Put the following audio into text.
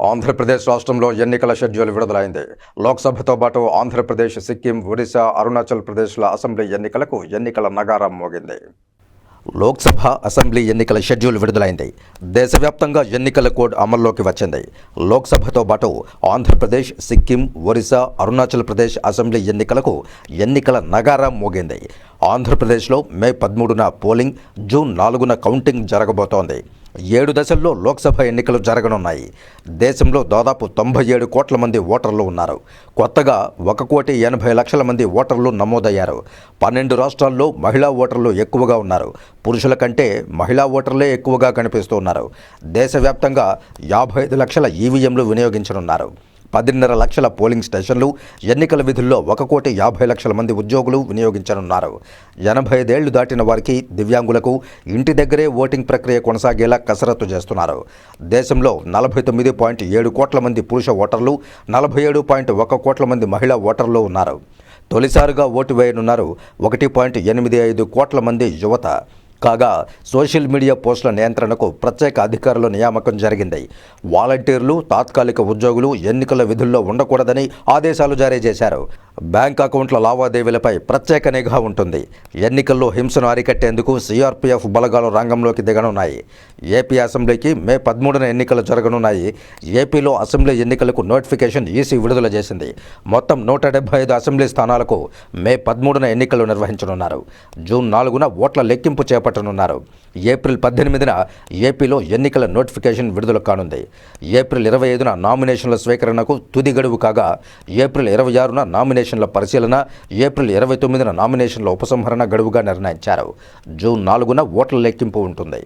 ఆంధ్రప్రదేశ్ రాష్ట్రంలో ఎన్నికల షెడ్యూల్ విడుదలైంది. లోక్సభతో పాటు ఆంధ్రప్రదేశ్ సిక్కిం ఒడిశా అరుణాచల్ ప్రదేశ్ల అసెంబ్లీ ఎన్నికలకు ఎన్నికల నగారం మోగింది. లోక్సభ అసెంబ్లీ ఎన్నికల షెడ్యూల్ విడుదలైంది. దేశవ్యాప్తంగా ఎన్నికల కోడ్ అమల్లోకి వచ్చింది. లోక్సభతో పాటు ఆంధ్రప్రదేశ్ సిక్కిం ఒరిస్సా అరుణాచల్ ప్రదేశ్ అసెంబ్లీ ఎన్నికలకు ఎన్నికల నగారం మోగింది. ఆంధ్రప్రదేశ్లో మే పదమూడున పోలింగ్ జూన్ నాలుగున కౌంటింగ్ జరగబోతోంది. ఏడు దశల్లో లోక్సభ ఎన్నికలు జరగనున్నాయి. దేశంలో దాదాపు తొంభై ఏడు కోట్ల మంది ఓటర్లు ఉన్నారు. కొత్తగా ఒక కోటి ఎనభై లక్షల మంది ఓటర్లు నమోదయ్యారు. పన్నెండు రాష్ట్రాల్లో మహిళా ఓటర్లు ఎక్కువగా ఉన్నారు. పురుషుల కంటే మహిళా ఓటర్లే ఎక్కువగా కనిపిస్తున్నారు దేశవ్యాప్తంగా యాభై ఐదు లక్షల ఈవీఎంలు వినియోగించనున్నారు. పదిన్నర లక్షల పోలింగ్ స్టేషన్లు ఎన్నికల విధుల్లో ఒక కోటి యాభై లక్షల మంది ఉద్యోగులు వినియోగించనున్నారు. ఎనభై ఐదేళ్ళు దాటిన వారికి దివ్యాంగులకు ఇంటి దగ్గరే ఓటింగ్ ప్రక్రియ కొనసాగేలా కసరత్తు చేస్తున్నారు. దేశంలో నలభై తొమ్మిది పాయింట్ ఏడు కోట్ల మంది పురుష ఓటర్లు నలభై ఏడు పాయింట్ ఒక కోట్ల మంది మహిళా ఓటర్లు ఉన్నారు. తొలిసారిగా ఓటు వేయనున్నారు ఒకటి పాయింట్ ఎనిమిది ఐదు కోట్ల మంది యువత. కాగా సోషల్ మీడియా పోస్టుల నియంత్రణకు ప్రత్యేక అధికారుల నియామకం జరిగింది. వాలంటీర్లు తాత్కాలిక ఉద్యోగులు ఎన్నికల విధుల్లో ఉండకూడదని ఆదేశాలు జారీ చేశారు. బ్యాంక్ అకౌంట్ల లావాదేవీలపై ప్రత్యేక నిఘా ఉంటుంది. ఎన్నికల్లో హింసను అరికట్టేందుకు సిఆర్పీఎఫ్ బలగాలు రంగంలోకి దిగనున్నాయి. ఏపీ అసెంబ్లీకి మే పదమూడున ఎన్నికలు జరగనున్నాయి. ఏపీలో అసెంబ్లీ ఎన్నికలకు నోటిఫికేషన్ ఈసీ విడుదల చేసింది. మొత్తం నూట డెబ్బై ఐదు అసెంబ్లీ స్థానాలకు మే పదమూడున ఎన్నికలు నిర్వహించనున్నారు. జూన్ నాలుగున ఓట్ల లెక్కింపు చేపట్టనున్నారు. ఏప్రిల్ పద్దెనిమిదిన ఏపీలో ఎన్నికల నోటిఫికేషన్ విడుదల కానుంది. ఏప్రిల్ ఇరవై ఐదున నామినేషన్ల స్వీకరణకు తుది గడువు కాగా ఏప్రిల్ ఇరవై ఆరున నామినేషన్ నామినేషన్ల పరిశీలన ఏప్రిల్ ఇరవై తొమ్మిదిన నామినేషన్ల ఉపసంహరణ గడువుగా నిర్ణయించారు. జూన్ నాలుగున ఓట్ల లెక్కింపు ఉంటుంది.